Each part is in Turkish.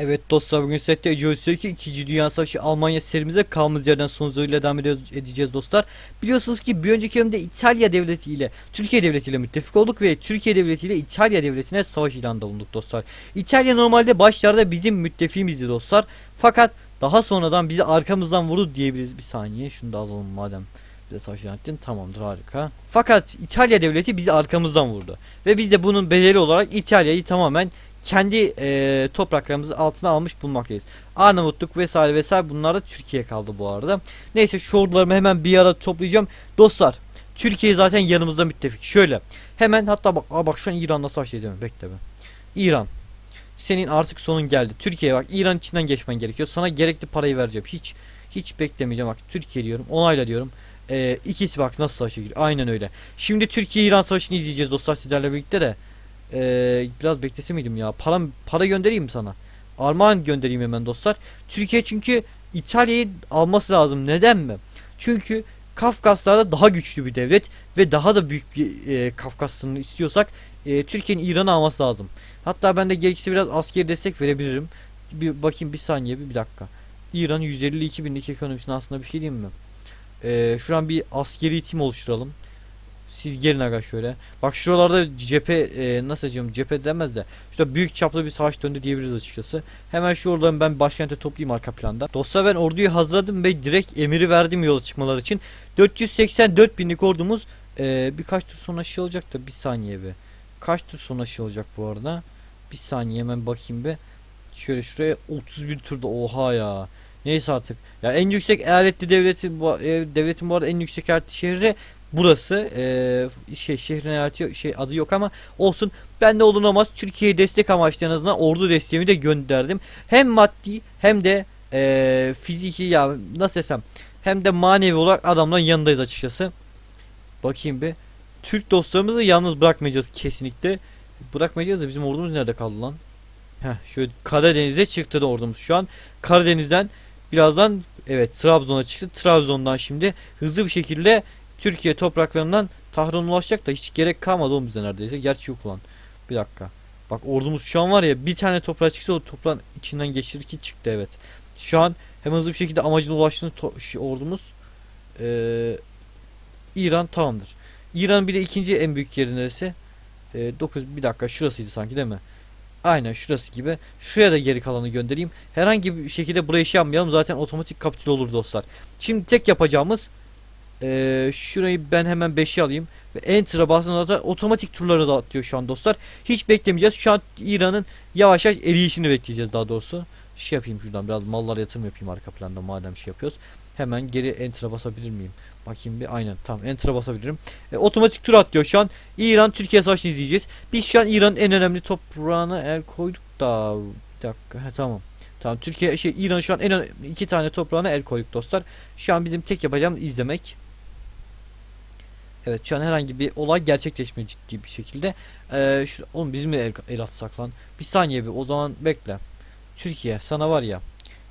Evet dostlar bugün sette Ece 2. Dünya Savaşı Almanya serimize kaldığımız yerden son hızıyla devam edeceğiz dostlar. Biliyorsunuz ki bir önceki bölümde İtalya devleti ile Türkiye devleti ile müttefik olduk ve Türkiye devleti ile İtalya devletine savaş ilanında bulunduk dostlar. İtalya normalde başlarda bizim müttefiğimizdi dostlar. Fakat daha sonradan bizi arkamızdan vurdu diyebiliriz. Bir saniye şunu da alalım madem bize savaş ilan ettin. Tamamdır harika. Fakat İtalya devleti bizi arkamızdan vurdu. Ve biz de bunun bedeli olarak İtalya'yı tamamen kendi eee topraklarımızı altına almış bulmaktayız. Arnavutluk vesaire vesaire bunlar da Türkiye kaldı bu arada. Neyse şu hemen bir ara toplayacağım. Dostlar Türkiye zaten yanımızda müttefik. Şöyle hemen hatta bak aa bak şu an İran'la savaş ediyorum. Bekle be. İran senin artık sonun geldi. Türkiye bak İran içinden geçmen gerekiyor. Sana gerekli parayı vereceğim. Hiç hiç beklemeyeceğim. Bak Türkiye diyorum. Onayla diyorum. Ee, ikisi bak nasıl savaşa giriyor. Aynen öyle. Şimdi Türkiye-İran savaşını izleyeceğiz dostlar sizlerle birlikte de. Ee, biraz beklese miydim ya? Para, para göndereyim sana? Armağan göndereyim hemen dostlar. Türkiye çünkü İtalya'yı alması lazım. Neden mi? Çünkü Kafkaslar'da daha güçlü bir devlet ve daha da büyük bir e, Kafkas sınırı istiyorsak e, Türkiye'nin İran'ı alması lazım. Hatta ben de gerekirse biraz askeri destek verebilirim. Bir bakayım bir saniye bir, bir dakika. İran 152 binlik ekonomisine aslında bir şey diyeyim mi? E, şu an bir askeri tim oluşturalım. Siz gelin aga şöyle. Bak şuralarda cephe e, nasıl diyeyim cephe demez de işte büyük çaplı bir savaş döndü diyebiliriz açıkçası. Hemen şu oradan ben başkente toplayayım arka planda. Dostlar ben orduyu hazırladım ve direkt emiri verdim yola çıkmaları için. 484 binlik ordumuz e, birkaç tur sonra şey olacak da bir saniye be. Kaç tur sonra şey olacak bu arada? Bir saniye hemen bakayım be. Şöyle şuraya 31 turda oha ya. Neyse artık. Ya en yüksek eyaletli devletin bu e, devletin bu arada en yüksek eyaletli şehri burası. E, şey şehrin eyaleti şey adı yok ama olsun. Ben de olunamaz Türkiye'ye destek amaçlı en azından ordu desteğimi de gönderdim. Hem maddi hem de e, fiziki ya nasıl desem hem de manevi olarak adamların yanındayız açıkçası. Bakayım bir. Türk dostlarımızı yalnız bırakmayacağız kesinlikle. Bırakmayacağız da bizim ordumuz nerede kaldı lan? Heh, şöyle Karadeniz'e çıktı da ordumuz şu an. Karadeniz'den birazdan evet Trabzon'a çıktı. Trabzon'dan şimdi hızlı bir şekilde Türkiye topraklarından Tahran'a ulaşacak da hiç gerek kalmadı oğlum bize neredeyse. Gerçi yok ulan. Bir dakika. Bak ordumuz şu an var ya bir tane toprağa çıksa o toprağın içinden geçirir ki çıktı evet. Şu an hem hızlı bir şekilde amacına ulaştığını ordumuz ee, İran tamamdır. İran bir de ikinci en büyük yeri neresi? 9 bir dakika şurasıydı sanki değil mi? Aynen şurası gibi. Şuraya da geri kalanı göndereyim. Herhangi bir şekilde buraya şey yapmayalım. Zaten otomatik kapitül olur dostlar. Şimdi tek yapacağımız eee, şurayı ben hemen 5'e alayım. Ve Enter'a bastığımda da otomatik turları da atıyor şu an dostlar. Hiç beklemeyeceğiz. Şu an İran'ın yavaş yavaş eriyişini bekleyeceğiz daha doğrusu. Şey yapayım şuradan biraz mallara yatırım yapayım arka planda madem şey yapıyoruz. Hemen geri Enter'a basabilir miyim? Bakayım bir aynen tamam Enter'a basabilirim. E, otomatik tur atlıyor şu an. İran Türkiye savaşını izleyeceğiz. Biz şu an İran'ın en önemli toprağına el koyduk da bir dakika he, tamam. Tamam Türkiye şey İran şu an en iki tane toprağına el koyduk dostlar. Şu an bizim tek yapacağımız izlemek. Evet şu an herhangi bir olay gerçekleşmiyor ciddi bir şekilde. Ee, şu, oğlum bizim mi el, el atsak lan? Bir saniye bir o zaman bekle. Türkiye sana var ya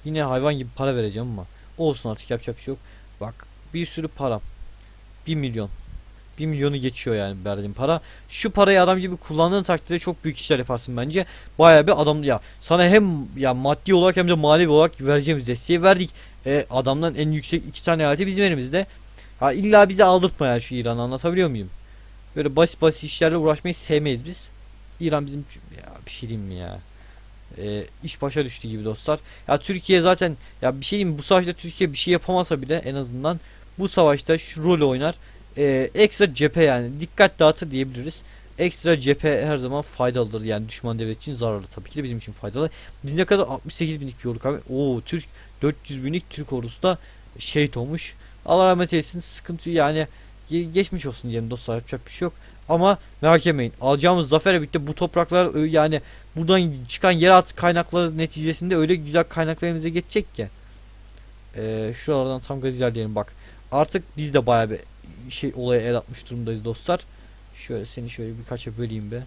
yine hayvan gibi para vereceğim ama olsun artık yapacak bir şey yok. Bak bir sürü para. 1 milyon. 1 milyonu geçiyor yani verdiğim para. Şu parayı adam gibi kullandığın takdirde çok büyük işler yaparsın bence. Bayağı bir adam ya sana hem ya maddi olarak hem de manevi olarak vereceğimiz desteği verdik. E, adamdan en yüksek iki tane aleti bizim elimizde. Ha illa bizi aldırtma ya şu İran'ı anlatabiliyor muyum? Böyle basit basit işlerle uğraşmayı sevmeyiz biz. İran bizim ya bir şey diyeyim mi ya? E, iş başa düştü gibi dostlar. Ya Türkiye zaten ya bir şey diyeyim bu savaşta Türkiye bir şey yapamasa bile en azından bu savaşta şu rol oynar. Ee, ekstra cephe yani dikkat dağıtır diyebiliriz. Ekstra cephe her zaman faydalıdır yani düşman devlet için zararlı tabii ki de bizim için faydalı. Biz ne kadar 68 binlik bir orduk abi. Oo Türk 400 binlik Türk ordusu da şehit olmuş. Allah rahmet eylesin sıkıntı yani ge- geçmiş olsun diyelim dostlar yapacak bir şey yok. Ama merak etmeyin alacağımız zaferle birlikte bu topraklar yani buradan çıkan yeraltı kaynakları neticesinde öyle güzel kaynaklar elimize geçecek ki. Ee, şuralardan tam gaz ilerleyelim bak. Artık biz de bayağı bir şey olaya el atmış durumdayız dostlar. Şöyle seni şöyle birkaça böleyim be.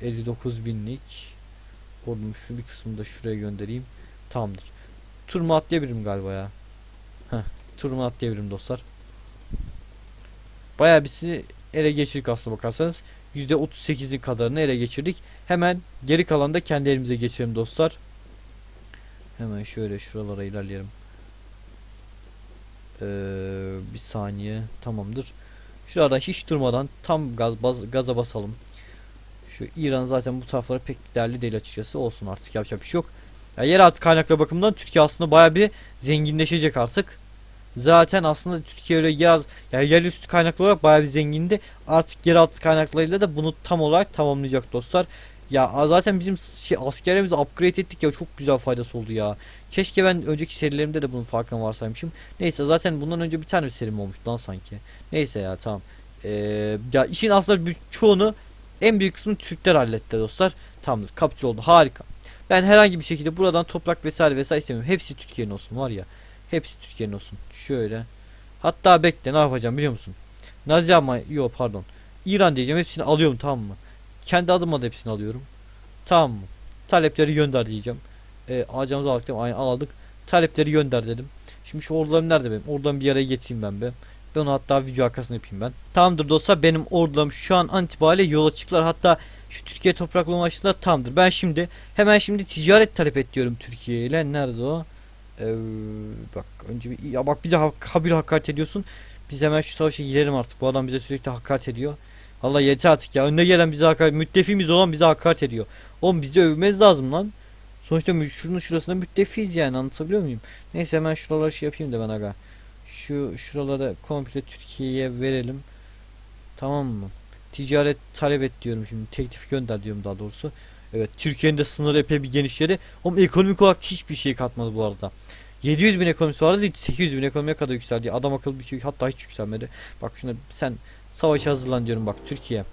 Şu 59 binlik. Ordum şu bir kısmını da şuraya göndereyim. Tamamdır. Tur mu atlayabilirim galiba ya. Heh, tur mu atlayabilirim dostlar. Bayağı birisini ele geçirdik aslına bakarsanız. %38'in kadarını ele geçirdik. Hemen geri kalanı da kendi elimize geçirelim dostlar. Hemen şöyle şuralara ilerleyelim. Ee, bir saniye tamamdır. Şurada hiç durmadan tam gaz baz, gaza basalım. Şu İran zaten bu taraflara pek değerli değil açıkçası. Olsun artık yapacak bir şey yok. Ya yeraltı kaynakları bakımından Türkiye aslında baya bir zenginleşecek artık. Zaten aslında Türkiye öyle yer, yani yerüstü kaynaklı olarak baya bir zengindi. Artık yeraltı kaynaklarıyla da bunu tam olarak tamamlayacak dostlar. Ya zaten bizim şey, askerlerimizi upgrade ettik ya çok güzel faydası oldu ya. Keşke ben önceki serilerimde de bunun farkına varsaymışım. Neyse zaten bundan önce bir tane serim olmuştu lan sanki. Neyse ya tamam. Ee, ya işin aslında bir çoğunu en büyük kısmını Türkler halletti dostlar. Tamamdır kapitül oldu harika. Ben herhangi bir şekilde buradan toprak vesaire vesaire istemiyorum. Hepsi Türkiye'nin olsun var ya. Hepsi Türkiye'nin olsun. Şöyle. Hatta bekle ne yapacağım biliyor musun? Nazi ama yok pardon. İran diyeceğim hepsini alıyorum tamam mı? Kendi adıma da hepsini alıyorum. Tamam mı? Talepleri gönder diyeceğim. E, alacağımızı aldık değil mi? Aynen aldık. Talepleri gönder dedim. Şimdi şu ordularım nerede benim? Oradan bir yere geçeyim ben be. Ben onu hatta video arkasına yapayım ben. Tamamdır dostlar benim ordularım şu an itibariyle yola çıktılar. Hatta şu Türkiye topraklarına ulaştılar tamamdır. Ben şimdi hemen şimdi ticaret talep et diyorum Türkiye ile. Nerede o? Ee, bak önce bir ya bak bize hak, habire hakaret ediyorsun. Biz hemen şu savaşa girelim artık. Bu adam bize sürekli hakaret ediyor. Allah yeter artık ya. Önüne gelen bize hakaret, müttefimiz olan bize hakaret ediyor. Oğlum bizi övmez lazım lan. Sonuçta şunun şurasında müttefiyiz yani anlatabiliyor muyum? Neyse hemen şuralara şey yapayım da ben aga. Şu şuralara komple Türkiye'ye verelim. Tamam mı? Ticaret talep et diyorum şimdi. Teklif gönder diyorum daha doğrusu. Evet Türkiye'nin de sınırı epey bir genişledi. Ama ekonomik olarak hiçbir şey katmadı bu arada. 700 bin ekonomisi vardı 800 bin ekonomiye kadar yükseldi. Adam akıllı bir şey hatta hiç yükselmedi. Bak şuna sen savaşa hazırlan diyorum bak Türkiye.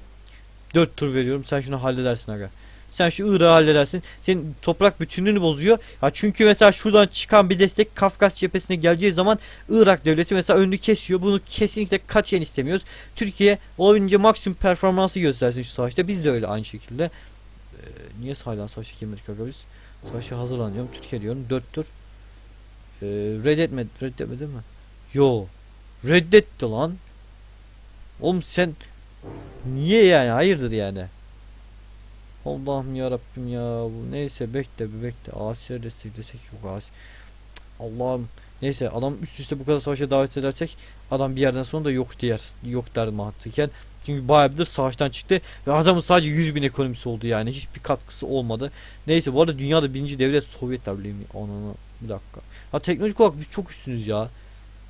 4 tur veriyorum sen şunu halledersin aga. Sen şu Irak'ı halledersin. Senin toprak bütünlüğünü bozuyor. Ya çünkü mesela şuradan çıkan bir destek Kafkas cephesine geleceği zaman Irak devleti mesela önünü kesiyor. Bunu kesinlikle katiyen istemiyoruz. Türkiye olabildiğince maksimum performansı göstersin şu savaşta. Biz de öyle aynı şekilde. Niye hala savaşa girmedik aga biz? Savaşa hazırlanıyorum. Türkiye diyorum. 4 tur. Ee, reddetmedi. Reddetmedi mi? Yo. Reddetti lan. Oğlum sen niye yani? Hayırdır yani? Allah'ım ya Rabbim ya. Bu neyse bekle bir bekle. Asya desteklesek yok. Cık, Allah'ım. Neyse adam üst üste bu kadar savaşa davet edersek adam bir yerden sonra da yok diyer. Yok der mantıken. Çünkü bayağı bir savaştan çıktı ve adamın sadece 100 bin ekonomisi oldu yani. Hiçbir katkısı olmadı. Neyse bu arada dünyada birinci devlet Sovyetler Birliği mi? Ananı bir dakika. Ha teknolojik olarak biz çok üstünüz ya.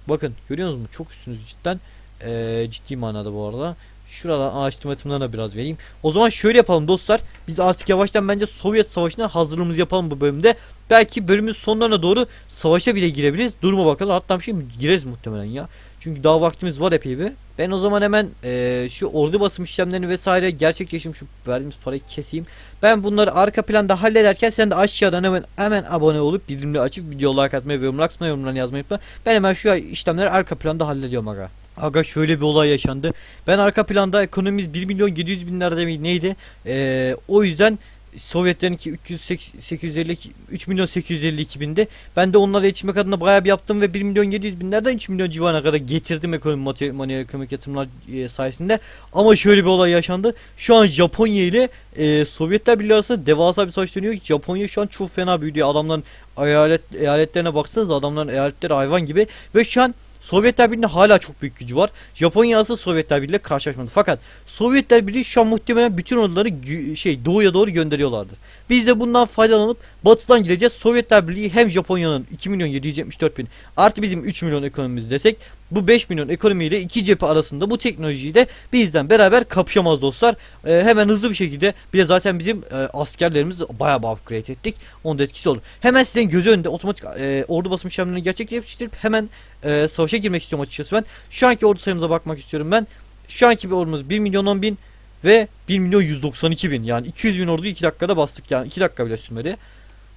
Bakın görüyorsunuz mu? Çok üstünüz cidden. Ee, ciddi manada bu arada. Şuradan yatırımlarına da biraz vereyim. O zaman şöyle yapalım dostlar. Biz artık yavaştan bence Sovyet Savaşı'na hazırlığımızı yapalım bu bölümde. Belki bölümün sonlarına doğru savaşa bile girebiliriz. Duruma bakalım. Hatta bir şey gireriz muhtemelen ya. Çünkü daha vaktimiz var epey bir. Ben o zaman hemen eee, şu ordu basım işlemlerini vesaire gerçekleşim şu verdiğimiz parayı keseyim. Ben bunları arka planda hallederken sen de aşağıdan hemen hemen abone olup bildirimleri açıp video like atmayı ve yorumlar kısmına yorumlarını yazmayı unutma. Ben hemen şu işlemleri arka planda hallediyorum aga. Aga şöyle bir olay yaşandı. Ben arka planda ekonomimiz 1 milyon 700 binlerde miydi neydi? Eee, o yüzden Sovyetlerinki 308 850 3 milyon 852 binde. Ben de onlarla içmek adına bayağı bir yaptım ve 1 milyon 700 binlerden 3 milyon civarına kadar getirdim ekonomi manuel ekonomik yatırımlar e, sayesinde. Ama şöyle bir olay yaşandı. Şu an Japonya ile e, Sovyetler Birliği arasında devasa bir savaş dönüyor. Japonya şu an çok fena büyüdü. Adamların eyalet eyaletlerine baksanıza adamların eyaletleri hayvan gibi ve şu an Sovyetler Birliği'nde hala çok büyük gücü var. Japonya asıl Sovyetler Birliği ile karşılaşmadı. Fakat Sovyetler Birliği şu an muhtemelen bütün orduları şey doğuya doğru gönderiyorlardır. Biz de bundan faydalanıp batıdan gireceğiz. Sovyetler Birliği hem Japonya'nın 2 milyon 774 bin artı bizim 3 milyon ekonomimiz desek bu 5 milyon ekonomiyle iki cephe arasında bu teknolojiyi de bizden beraber kapışamaz dostlar. Ee, hemen hızlı bir şekilde bir de zaten bizim e, askerlerimiz bayağı bir upgrade ettik. Onun da etkisi olur. Hemen sizin gözü önünde otomatik e, ordu basım işlemlerini gerçekleştirip hemen e, savaşa girmek istiyorum açıkçası ben. Şu anki ordu sayımıza bakmak istiyorum ben. Şu anki bir ordumuz 1 milyon 10 bin ve 1 milyon 192 bin. Yani 200 bin orduyu 2 dakikada bastık yani 2 dakika bile sürmedi.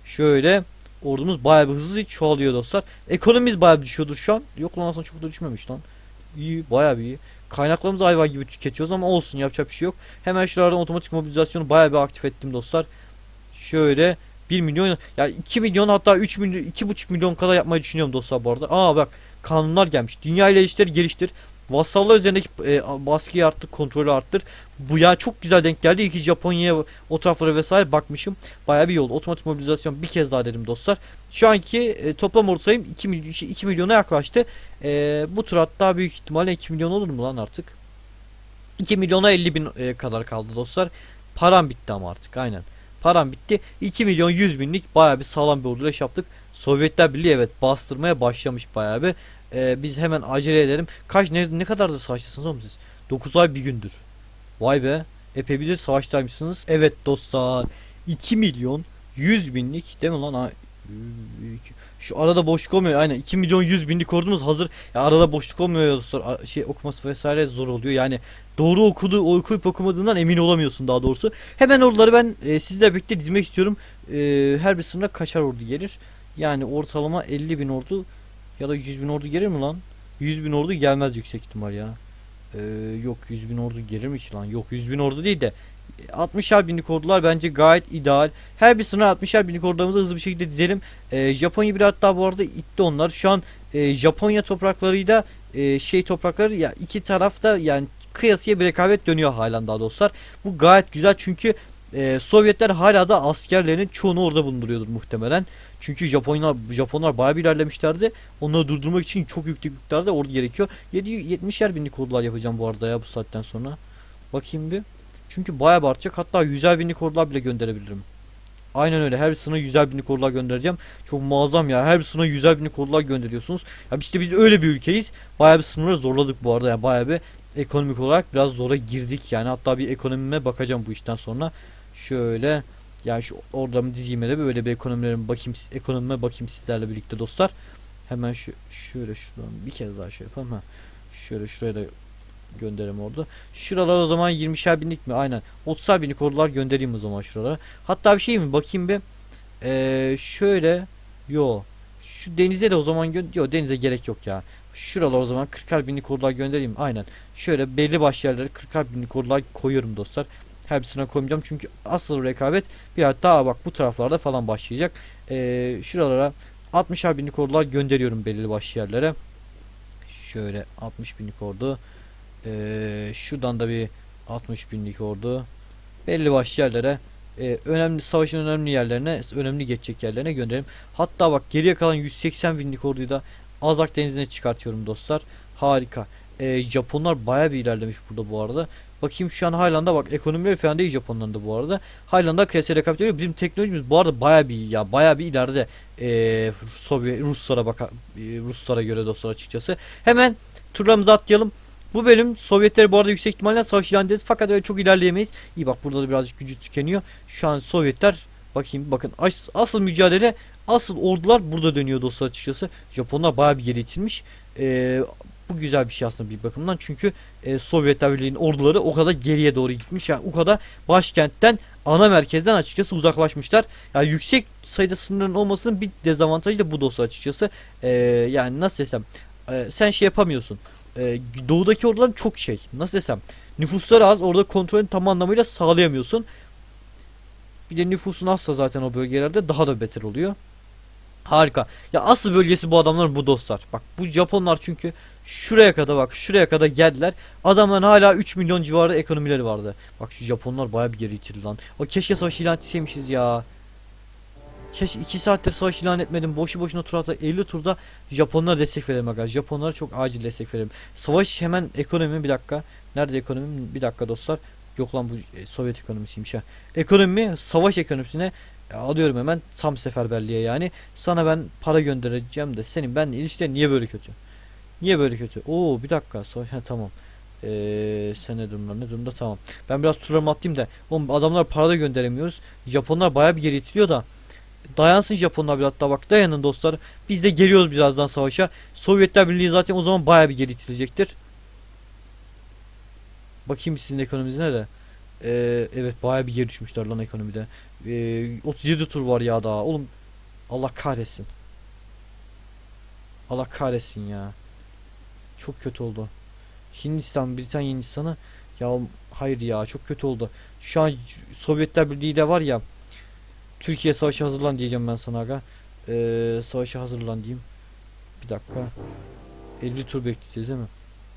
Şöyle ordumuz bayağı bir hızlı çoğalıyor dostlar. Ekonomimiz bayağı bir düşüyordur şu an. Yok lan aslında çok da düşmemiş lan. İyi bayağı bir iyi. Kaynaklarımızı hayvan gibi tüketiyoruz ama olsun yapacak bir şey yok. Hemen şuralardan otomatik mobilizasyonu bayağı bir aktif ettim dostlar. Şöyle 1 milyon ya 2 milyon hatta 3 milyon 2,5 milyon kadar yapmayı düşünüyorum dostlar bu arada. Aa bak kanunlar gelmiş. Dünya ile ilişkileri geliştir. Vasallar üzerindeki e, baskıyı arttır, kontrolü arttır. Bu ya çok güzel denk geldi. İki Japonya'ya o taraflara vesaire bakmışım. Bayağı bir yol. Otomatik mobilizasyon bir kez daha dedim dostlar. Şu anki e, toplam orta sayım 2, milyon, 2 milyona yaklaştı. E, bu tur hatta büyük ihtimalle 2 milyon olur mu lan artık? 2 milyona 50 bin e, kadar kaldı dostlar. Param bitti ama artık aynen. Param bitti. 2 milyon 100 binlik bayağı bir sağlam bir orduyla yaptık. Sovyetler Birliği evet bastırmaya başlamış bayağı bir. Ee, biz hemen acele edelim. Kaç ne, ne kadar da savaştasınız oğlum siz? 9 ay bir gündür. Vay be. Epey bir de savaştaymışsınız. Evet dostlar. 2 milyon 100 binlik değil mi lan? Şu arada boşluk olmuyor. Aynen 2 milyon 100 binlik ordumuz hazır. Ya arada boşluk olmuyor dostlar. Şey okuması vesaire zor oluyor. Yani doğru okudu okuyup okumadığından emin olamıyorsun daha doğrusu. Hemen orduları ben e, sizle birlikte dizmek istiyorum. E, her bir sınıra kaçar ordu gelir? Yani ortalama 50 bin ordu ya da 100 bin ordu gelir mi lan? 100 bin ordu gelmez yüksek ihtimal ya. Ee, yok 100 bin ordu gelir mi ki lan? Yok 100 bin ordu değil de 60'ar binlik ordular bence gayet ideal. Her bir sınıra 60'ar binlik ordularımızı hızlı bir şekilde dizelim. Ee, Japonya bir hatta bu arada itti onlar. Şu an e, Japonya topraklarıyla e, şey toprakları ya iki tarafta yani kıyasıya bir rekabet dönüyor halen daha dostlar. Bu gayet güzel çünkü e, Sovyetler hala da askerlerinin çoğunu orada bulunduruyordur muhtemelen. Çünkü Japonlar Japonlar bayağı bir ilerlemişlerdi. Onları durdurmak için çok yüklü miktarda ordu gerekiyor. 70'er binlik ordular yapacağım bu arada ya bu saatten sonra. Bakayım bir. Çünkü bayağı bir artacak. Hatta 100'er binlik ordular bile gönderebilirim. Aynen öyle. Her sınıra 100'er binlik ordular göndereceğim. Çok muazzam ya. Her sınıra 100'er binlik ordular gönderiyorsunuz. Ya işte biz öyle bir ülkeyiz. Bayağı bir sınırları zorladık bu arada. Yani bayağı bir ekonomik olarak biraz zora girdik yani. Hatta bir ekonomime bakacağım bu işten sonra. Şöyle yani şu orada dizime de böyle bir ekonomilerime bakayım ekonomime bakayım sizlerle birlikte dostlar. Hemen şu şöyle şuradan bir kez daha şey yapalım ha. Şöyle şuraya da gönderelim orada. Şuralar o zaman 20'şer binlik mi? Aynen. 30'ar binlik ordular göndereyim o zaman şuralara. Hatta bir şey mi? Bakayım bir. Ee, şöyle. Yo. Şu denize de o zaman gö Yo denize gerek yok ya. Şuralar o zaman 40'ar binlik ordular göndereyim. Aynen. Şöyle belli başlı yerlere 40'ar binlik ordular koyuyorum dostlar. Hepsine koymayacağım çünkü asıl rekabet biraz daha bak bu taraflarda falan başlayacak. Ee, şuralara 60'ar binlik ordular gönderiyorum belirli başlı yerlere. Şöyle 60 binlik ordu. Ee, şuradan da bir 60 binlik ordu. Belli başlı yerlere e, önemli savaşın önemli yerlerine önemli geçecek yerlerine gönderelim. Hatta bak geriye kalan 180 binlik orduyu da Azak denizine çıkartıyorum dostlar. Harika. Ee, Japonlar baya bir ilerlemiş burada bu arada. Bakayım şu an Highland'a bak ekonomileri falan değil Japonların da bu arada. Highland'a kıyasıya rekabet ediyor. Bizim teknolojimiz bu arada baya bir ya baya bir ileride ee, Sovyet Ruslara bak Ruslara göre dostlar açıkçası. Hemen turlarımızı atlayalım. Bu bölüm Sovyetleri bu arada yüksek ihtimalle savaş ilan edeceğiz fakat öyle çok ilerleyemeyiz. İyi bak burada da birazcık gücü tükeniyor. Şu an Sovyetler bakayım bakın as asıl mücadele asıl ordular burada dönüyor dostlar açıkçası. Japonlar bayağı bir geri itilmiş. Ee, bu güzel bir şey aslında bir bakımdan çünkü e, Sovyetler Birliği'nin orduları o kadar geriye doğru gitmiş yani o kadar başkentten ana merkezden açıkçası uzaklaşmışlar. Yani yüksek sayıda sınırın olmasının bir dezavantajı da bu dostlar açıkçası. Ee, yani nasıl desem e, sen şey yapamıyorsun. E, doğudaki orduların çok şey nasıl desem nüfusları az orada kontrolün tam anlamıyla sağlayamıyorsun. Bir de nüfusun azsa zaten o bölgelerde daha da beter oluyor. Harika. Ya asıl bölgesi bu adamların bu dostlar. Bak bu Japonlar çünkü şuraya kadar bak şuraya kadar geldiler. Adamların hala 3 milyon civarı ekonomileri vardı. Bak şu Japonlar baya bir geri itildi lan. O keşke savaş ilan etseymişiz ya. Keşke 2 saattir savaş ilan etmedim. Boşu boşuna tur atar. 50 turda Japonlara destek verelim arkadaşlar. Japonlara çok acil destek verelim. Savaş hemen ekonomi bir dakika. Nerede ekonomi? Bir dakika dostlar. Yok lan bu e, Sovyet ekonomisiymiş ha. Ekonomi savaş ekonomisine alıyorum hemen tam seferberliğe yani. Sana ben para göndereceğim de senin ben ilişkiler niye böyle kötü? Niye böyle kötü? Oo bir dakika savaş tamam. Eee sen ne durumda ne durumda tamam. Ben biraz turlarımı atayım da. Oğlum adamlar para da gönderemiyoruz. Japonlar bayağı bir geri itiliyor da. Dayansın Japonlar bir hatta bak dayanın dostlar. Biz de geliyoruz birazdan savaşa. Sovyetler Birliği zaten o zaman bayağı bir geri itilecektir. Bakayım sizin ekonominiz nerede? Ee, evet bayağı bir geri düşmüşler lan ekonomide. Ee, 37 tur var ya daha. Oğlum Allah kahretsin. Allah kahretsin ya. Çok kötü oldu. Hindistan, Britanya Hindistan'ı ya hayır ya çok kötü oldu. Şu an Sovyetler Birliği ile var ya Türkiye savaşa hazırlan diyeceğim ben sana aga. Ee, savaşa hazırlan diyeyim. Bir dakika. 50 tur bekleyeceğiz değil mi?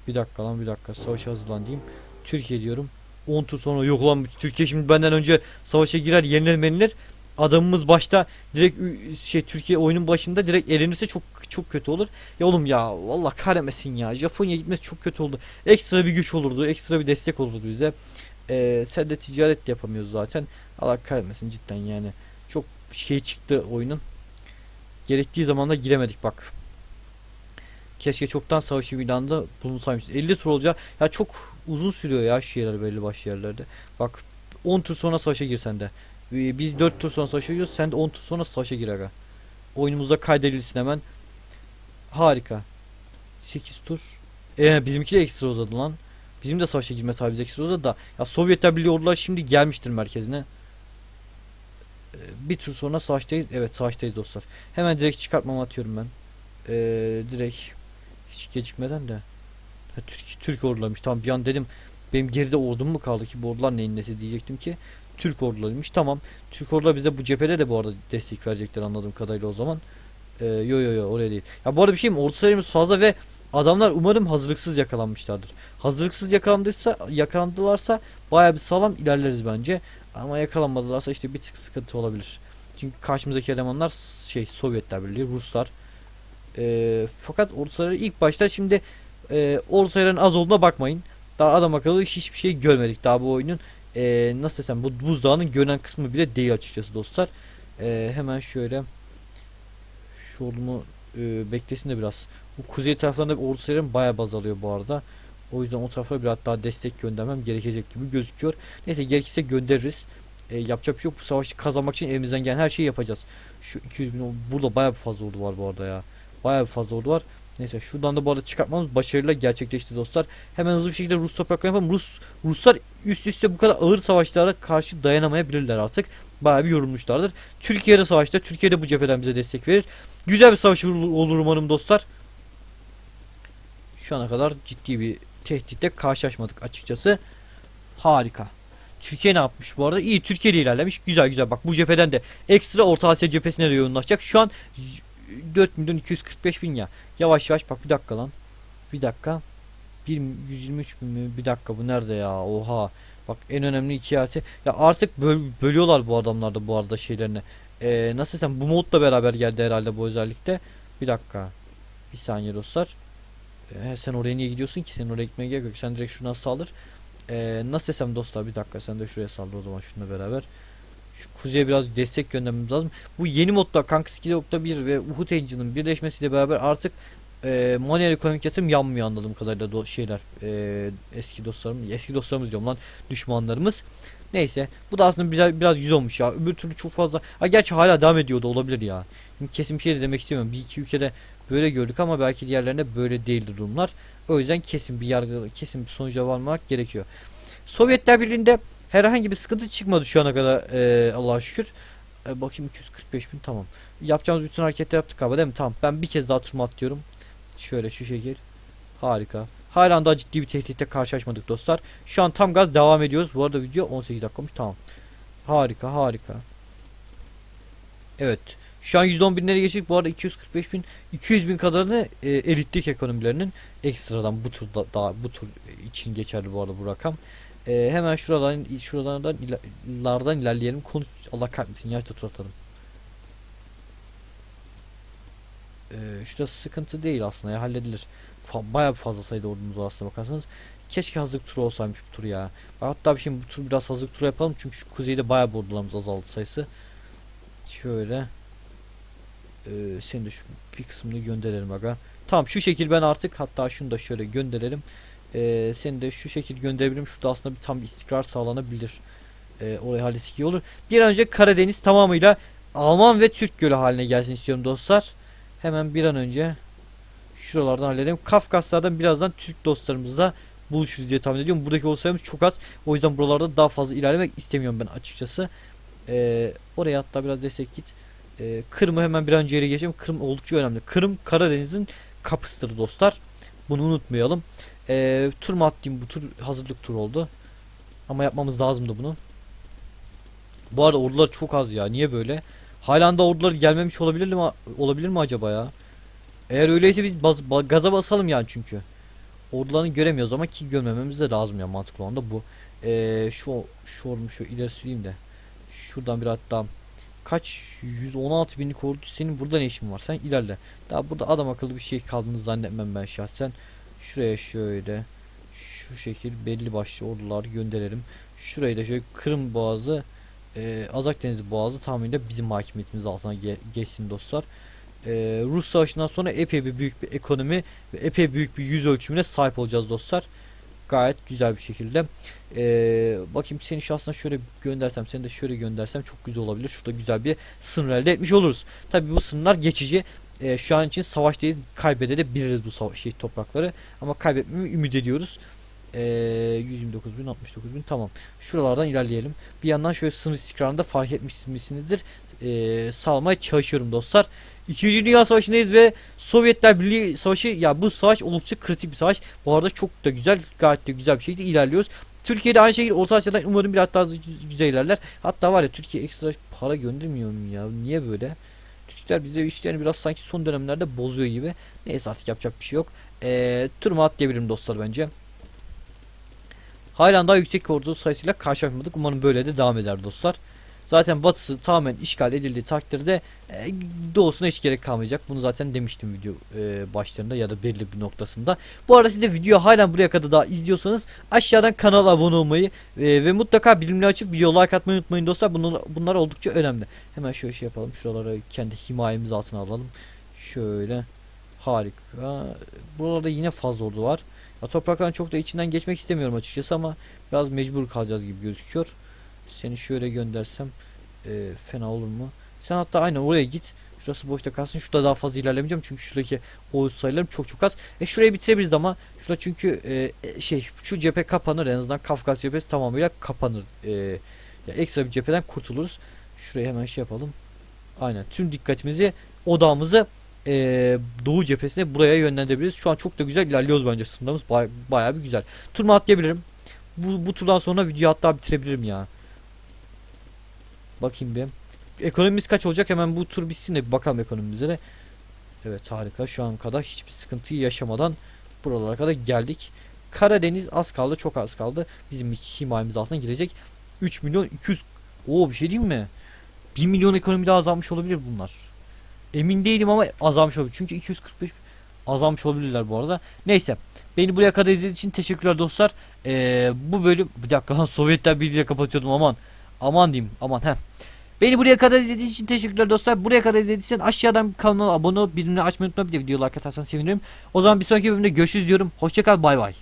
Bir dakika lan bir dakika. Savaşa hazırlan diyeyim. Türkiye diyorum. 10 tur sonra yok lan Türkiye şimdi benden önce savaşa girer yenilir menilir. Adamımız başta direkt şey Türkiye oyunun başında direkt elenirse çok çok kötü olur. Ya oğlum ya vallahi kahretmesin ya. Japonya gitmesi çok kötü oldu. Ekstra bir güç olurdu. Ekstra bir destek olurdu bize. Ee, sen de ticaret yapamıyoruz zaten. Allah kahretmesin cidden yani. Çok şey çıktı oyunun. Gerektiği zaman da giremedik bak. Keşke çoktan savaşı ilanında bulunsaymışız. 50 tur olacak. Ya çok uzun sürüyor ya şu yerler belli başlı yerlerde. Bak 10 tur sonra savaşa girsen de. Ee, Biz 4 tur sonra savaşa giriyoruz. Sen de 10 tur sonra savaşa gir aga. Oyunumuzda kaydedilsin hemen. Harika. 8 tur. Ee, bizimki de ekstra uzadı lan. Bizim de savaşa girme tabi ekstra uzadı da. Ya Sovyetler Birliği ordular şimdi gelmiştir merkezine. Ee, bir tur sonra savaştayız. Evet savaştayız dostlar. Hemen direkt çıkartmamı atıyorum ben. Ee, direkt hiç gecikmeden de. Türk, Türk ordularıymış. Tamam bir an dedim benim geride ordum mu kaldı ki bu ordular neyin nesi diyecektim ki. Türk ordularıymış. Tamam. Türk ordular bize bu cephede de bu arada destek verecekler anladığım kadarıyla o zaman. Ee, yo yo yo oraya değil. Ya bu arada bir şey mi? Ordu sayımız fazla ve adamlar umarım hazırlıksız yakalanmışlardır. Hazırlıksız yakalandıysa yakalandılarsa baya bir sağlam ilerleriz bence. Ama yakalanmadılarsa işte bir tık sıkıntı olabilir. Çünkü karşımızdaki elemanlar şey Sovyetler Birliği, Ruslar. Ee, fakat ordu sayıları ilk başta şimdi e, ordu sayılarının az olduğuna bakmayın. Daha adam akıllı hiçbir şey görmedik daha bu oyunun. Ee, nasıl desem bu buzdağının görünen kısmı bile değil açıkçası dostlar. Ee, hemen şöyle şu ordumu e, beklesin de biraz. Bu kuzey taraflarında ordu sayılarım bayağı baz alıyor bu arada. O yüzden o tarafa biraz daha destek göndermem gerekecek gibi gözüküyor. Neyse gerekirse göndeririz. E, yapacak bir şey yok. Bu savaşı kazanmak için elimizden gelen her şeyi yapacağız. Şu 200 bin burada bayağı bir fazla ordu var bu arada ya. Bayağı bir fazla ordu var. Neyse şuradan da bu arada çıkartmamız başarıyla gerçekleşti dostlar. Hemen hızlı bir şekilde Rus topraklarına yapalım. Rus Ruslar üst üste bu kadar ağır savaşlara karşı dayanamayabilirler artık. Bayağı bir yorulmuşlardır. Türkiye'de savaşta Türkiye de bu cepheden bize destek verir. Güzel bir savaş olur umarım dostlar. Şu ana kadar ciddi bir tehditle karşılaşmadık açıkçası. Harika. Türkiye ne yapmış bu arada? İyi Türkiye ilerlemiş. Güzel güzel. Bak bu cepheden de ekstra Orta Asya cephesine de yoğunlaşacak. Şu an 4 milyon 245 bin ya. Yavaş yavaş bak bir dakika lan. Bir dakika. 1 123 bin mi? Bir dakika bu nerede ya? Oha. Bak en önemli iki harita. Ya artık böl bölüyorlar bu adamlar da bu arada şeylerini. Ee, nasıl desem bu modla beraber geldi herhalde bu özellikle. Bir dakika. Bir saniye dostlar. Ee, sen oraya niye gidiyorsun ki? Senin oraya gitmeye gerek yok. Sen direkt şuna saldır. Ee, nasıl desem dostlar bir dakika sen de şuraya saldır o zaman şununla beraber. Kuzeye biraz destek göndermemiz lazım. Bu yeni modda Kanks 2.1 ve Uhud Engine'ın birleşmesiyle beraber artık e, manuel ekonomik yatırım yanmıyor anladığım kadarıyla do- şeyler e, eski dostlarım eski dostlarımız diyorum lan düşmanlarımız. Neyse bu da aslında biraz, biraz güzel olmuş ya. Öbür türlü çok fazla. Ha gerçi hala devam ediyor da olabilir ya. Kesin bir şey de demek istemiyorum. Bir iki ülkede böyle gördük ama belki diğerlerinde böyle değildir durumlar. O yüzden kesin bir yargı, kesin bir sonuca varmak gerekiyor. Sovyetler Birliği'nde herhangi bir sıkıntı çıkmadı şu ana kadar e, Allah'a şükür. E, bakayım 245 bin tamam. Yapacağımız bütün hareketleri yaptık abi değil mi? Tamam. Ben bir kez daha turma atlıyorum. Şöyle şu şekil. Harika. Hala daha ciddi bir tehditle karşılaşmadık dostlar. Şu an tam gaz devam ediyoruz. Bu arada video 18 dakikamış. Tamam. Harika harika. Evet. Şu an 110 binlere geçtik. Bu arada 245 bin 200 bin kadarını e, erittik ekonomilerinin. Ekstradan bu turda daha bu tur için geçerli bu arada bu rakam. E, hemen şuradan şuralardan ila- lardan ilerleyelim. Konuş Allah kahretsin yaşta tur atalım. Ee, şurası sıkıntı değil aslında ya halledilir. Fa bayağı fazla sayıda ordumuz var aslında bakarsanız. Keşke hazırlık turu olsaymış bu tur ya. Hatta şimdi bu tur biraz hazırlık turu yapalım çünkü şu kuzeyde bayağı bir ordularımız azaldı sayısı. Şöyle. Ee, senin de şu bir kısmını gönderelim aga. Tamam şu şekil ben artık hatta şunu da şöyle gönderelim. Ee, seni de şu şekil gönderebilirim. Şurada aslında bir tam istikrar sağlanabilir. Ee, oraya halisi iyi olur. Bir an önce Karadeniz tamamıyla Alman ve Türk gölü haline gelsin istiyorum dostlar. Hemen bir an önce şuralardan halledelim. Kafkaslardan birazdan Türk dostlarımızla buluşuruz diye tahmin ediyorum. Buradaki olsayımız çok az. O yüzden buralarda daha fazla ilerlemek istemiyorum ben açıkçası. Ee, oraya hatta biraz destek git. Ee, Kırım'ı hemen bir an önce yere geçelim. Kırım oldukça önemli. Kırım Karadeniz'in kapısıdır dostlar. Bunu unutmayalım. Ee, tur mu atlayayım? Bu tur hazırlık tur oldu. Ama yapmamız lazımdı bunu. Bu arada ordular çok az ya. Niye böyle? Halen de ordular gelmemiş olabilir mi olabilir mi acaba ya? Eğer öyleyse biz baz, ba- gaza basalım yani çünkü. ordularını göremiyoruz ama ki görmememiz de lazım ya mantıklı olan da bu. Ee, şu şu ordumu şu ileri süreyim de. Şuradan bir hatta kaç 116 binlik ordu senin burada ne işin var sen ilerle. Daha burada adam akıllı bir şey kaldığını zannetmem ben şahsen. Şuraya şöyle şu şekil belli başlı ordular gönderelim. Şurayı da şöyle Kırım Boğazı e, Azak Denizi Boğazı tahmininde bizim hakimiyetimiz altına ge- geçsin dostlar. E, Rus Savaşı'ndan sonra epey bir büyük bir ekonomi ve epey büyük bir yüz ölçümüne sahip olacağız dostlar. Gayet güzel bir şekilde. E, bakayım seni şahsına şöyle göndersem seni de şöyle göndersem çok güzel olabilir. Şurada güzel bir sınır elde etmiş oluruz. Tabi bu sınırlar geçici. E, şu an için savaştayız. Kaybedebiliriz bu savaş şey toprakları. Ama kaybetmeyi ümit ediyoruz. E, 129 bin 69 bin tamam. Şuralardan ilerleyelim. Bir yandan şöyle sınır istikrarını da fark etmişsinizdir. E, sağlamaya çalışıyorum dostlar. İkinci Dünya Savaşı'ndayız ve Sovyetler Birliği Savaşı ya bu savaş oldukça kritik bir savaş. Bu arada çok da güzel gayet de güzel bir şekilde ilerliyoruz. Türkiye'de aynı şekilde Orta Asya'dan umarım biraz daha hızlı- güzel ilerler. Hatta var ya Türkiye ekstra para göndermiyor mu ya? Niye böyle? Türkler bize işlerini biraz sanki son dönemlerde bozuyor gibi. Neyse artık yapacak bir şey yok. Eee turma atlayabilirim dostlar bence. Halen daha yüksek ordu sayısıyla karşılaşmadık. Umarım böyle de devam eder dostlar. Zaten batısı tamamen işgal edildiği takdirde e, doğusuna hiç gerek kalmayacak. Bunu zaten demiştim video e, başlarında ya da belli bir noktasında. Bu arada siz de video halen buraya kadar daha izliyorsanız aşağıdan kanala abone olmayı e, ve mutlaka bilimli açıp video like atmayı unutmayın dostlar. Bunlar, bunlar oldukça önemli. Hemen şöyle şey yapalım. Şuraları kendi himayemiz altına alalım. Şöyle. Harika. Buralarda yine fazla ordu var. Ya toprakların çok da içinden geçmek istemiyorum açıkçası ama biraz mecbur kalacağız gibi gözüküyor. Seni şöyle göndersem e, fena olur mu? Sen hatta aynen oraya git. Şurası boşta kalsın. Şurada daha fazla ilerlemeyeceğim çünkü şuradaki Oğuz sayılarım çok çok az. E şurayı bitirebiliriz ama şurada çünkü e, e, şey şu cephe kapanır en azından Kafkas cephesi tamamıyla kapanır. E, ya ekstra bir cepheden kurtuluruz. Şuraya hemen şey yapalım. Aynen tüm dikkatimizi odağımızı e, doğu cephesine buraya yönlendirebiliriz. Şu an çok da güzel ilerliyoruz bence sınırımız bay- bayağı bir güzel. Turma atlayabilirim. Bu, bu turdan sonra videoyu hatta bitirebilirim ya. Bakayım bir. Ekonomimiz kaç olacak hemen bu tur bitsin de bakalım ekonomimize de. Evet harika şu an kadar hiçbir sıkıntıyı yaşamadan buralara kadar geldik. Karadeniz az kaldı çok az kaldı. Bizim himayemiz altına girecek. 3 milyon 200 Oo bir şey diyeyim mi? 1 milyon ekonomi daha azalmış olabilir bunlar. Emin değilim ama azalmış olabilir. Çünkü 245 azalmış olabilirler bu arada. Neyse. Beni buraya kadar izlediğiniz için teşekkürler dostlar. Ee, bu bölüm bir dakika lan Sovyetler Birliği'yle kapatıyordum aman. Aman diyeyim aman he. Beni buraya kadar izlediğiniz için teşekkürler dostlar. Buraya kadar izlediysen aşağıdan kanala abone ol, bildirimleri açmayı unutma. Bir de video like atarsan sevinirim. O zaman bir sonraki bölümde görüşürüz diyorum. Hoşçakal bay bay.